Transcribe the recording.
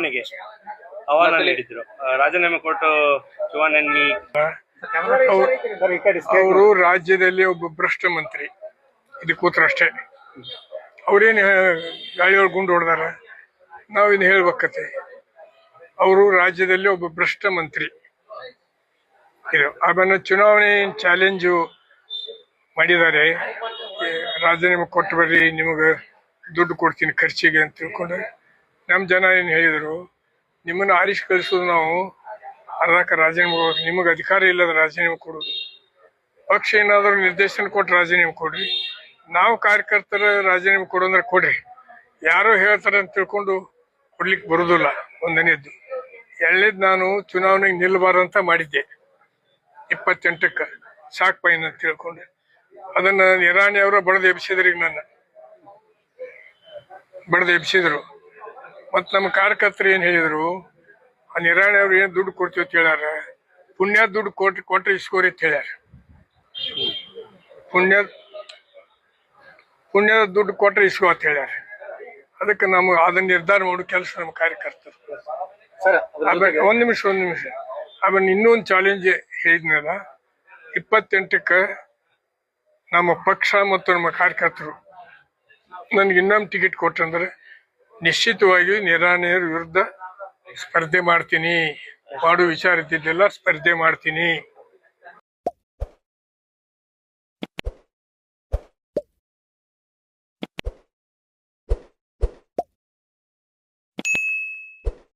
ಚುನಾವಣೆಗೆ ಅವನ ನೀಡಿದ್ರು. ರಾಜೀನಾಮೆ ಕೊಟ್ಟು ಚುನಾವಣೆ ಅವರು ರಾಜ್ಯದಲ್ಲಿ ಒಬ್ಬ ಭ್ರಷ್ಟ ಮಂತ್ರಿ. ಇದು ಕೂತ್ರಷ್ಟೇ ಅವ್ರೇನು ಗಾಳಿಯೊಳಗೆ ಗುಂಡು ಹೊಡೆದಾರ? ನಾವಿನ್ ಹೇಳ್ಬೇಕತ್ತೆ ಅವರು ರಾಜ್ಯದಲ್ಲಿ ಒಬ್ಬ ಭ್ರಷ್ಟ ಮಂತ್ರಿ. ಇದು ಆಮೇಲೆ ಚುನಾವಣೆ ಚಾಲೆಂಜು ಮಾಡಿದ್ದಾರೆ. ರಾಜೀನಾಮೆ ಕೊಟ್ಟು ಬರ್ರಿ ನಿಮಗೆ ದುಡ್ಡು ಕೊಡ್ತೀನಿ ಖರ್ಚಿಗೆ ಅಂತ ತಿಳ್ಕೊಂಡು. ನಮ್ಮ ಜನ ಏನು ಹೇಳಿದರು, ನಿಮ್ಮನ್ನು ಆರಿಸಿ ಕಳಿಸೋದು ನಾವು ಅದಕ್ಕೆ ರಾಜೀನಾಮೆ. ನಿಮಗೆ ಅಧಿಕಾರ ಇಲ್ಲದ ರಾಜೀನಾಮೆ ಕೊಡೋದು ಪಕ್ಷ ಏನಾದರೂ ನಿರ್ದೇಶನ ಕೊಟ್ಟು ರಾಜೀನಾಮೆ ಕೊಡ್ರಿ. ನಾವು ಕಾರ್ಯಕರ್ತರ ರಾಜೀನಾಮೆ ಕೊಡೋಂದ್ರೆ ಕೊಡ್ರಿ. ಯಾರೋ ಹೇಳ್ತಾರೆ ಅಂತ ತಿಳ್ಕೊಂಡು ಕೊಡ್ಲಿಕ್ಕೆ ಬರೋದಿಲ್ಲ ಒಂದನೇದ್ದು. ಎರಡನೇದು ನಾನು ಚುನಾವಣೆಗೆ ನಿಲ್ಲಬಾರಂತ ಮಾಡಿದ್ದೆ. ಇಪ್ಪತ್ತೆಂಟಕ್ಕೆ ಸಾಕ್ ಪೈನ್ ಅಂತ ತಿಳ್ಕೊಂಡೆ. ಅದನ್ನ ನಿರಾಣಿ ಅವರು ಬಡದು ಈಗ ನನ್ನ. ಬಡದು ಎಬ್ಸಿದ್ರು ಮತ್ ನಮ್ಮ ಕಾರ್ಯಕರ್ತರು ಏನ್ ಹೇಳಿದ್ರು? ಆ ನಿರಾಣಿ ಅವ್ರು ಏನ್ ದುಡ್ಡು ಕೊಡ್ತೀವಿ ಅಂತ ಹೇಳ್ಯಾರ? ಪುಣ್ಯ ದುಡ್ಡು ಕೊಟ್ಟು ಕೊಟ್ರೆ ಇಸ್ಕೋರಿ ಅಂತ ಹೇಳ್ಯಾರ. ಪುಣ್ಯ ಪುಣ್ಯದ ದುಡ್ಡು ಕೊಟ್ರೆ ಇಸ್ಕೋ ಅಂತ ಹೇಳ್ಯಾರ. ಅದಕ್ಕೆ ನಮ್ಗೆ ಅದನ್ನ ನಿರ್ಧಾರ ಮಾಡೋ ಕೆಲಸ ನಮ್ಮ ಕಾರ್ಯಕರ್ತರು. ಆಮೇಲೆ ಒಂದ್ ನಿಮಿಷ ಒಂದ್ ನಿಮಿಷ. ಆಮೇಲೆ ಇನ್ನೊಂದು ಚಾಲೆಂಜ್ ಹೇಳಿದ್ನಲ್ಲ ಇಪ್ಪತ್ತೆಂಟಕ್ಕೆ ನಮ್ಮ ಪಕ್ಷ ಮತ್ತು ನಮ್ಮ ಕಾರ್ಯಕರ್ತರು ನನಗೆ ಇನ್ನೊಂದು ಟಿಕೆಟ್ ಕೊಟ್ಟಂದ್ರೆ ನಿಶ್ಚಿತವಾಗಿ ನಿರಾಣಿಯರ ವಿರುದ್ಧ ಸ್ಪರ್ಧೆ ಮಾಡ್ತೀನಿ. ಮಾಡೋ ವಿಚಾರ ಇದ್ದಿದ್ದೆಲ್ಲ ಸ್ಪರ್ಧೆ ಮಾಡ್ತೀನಿ.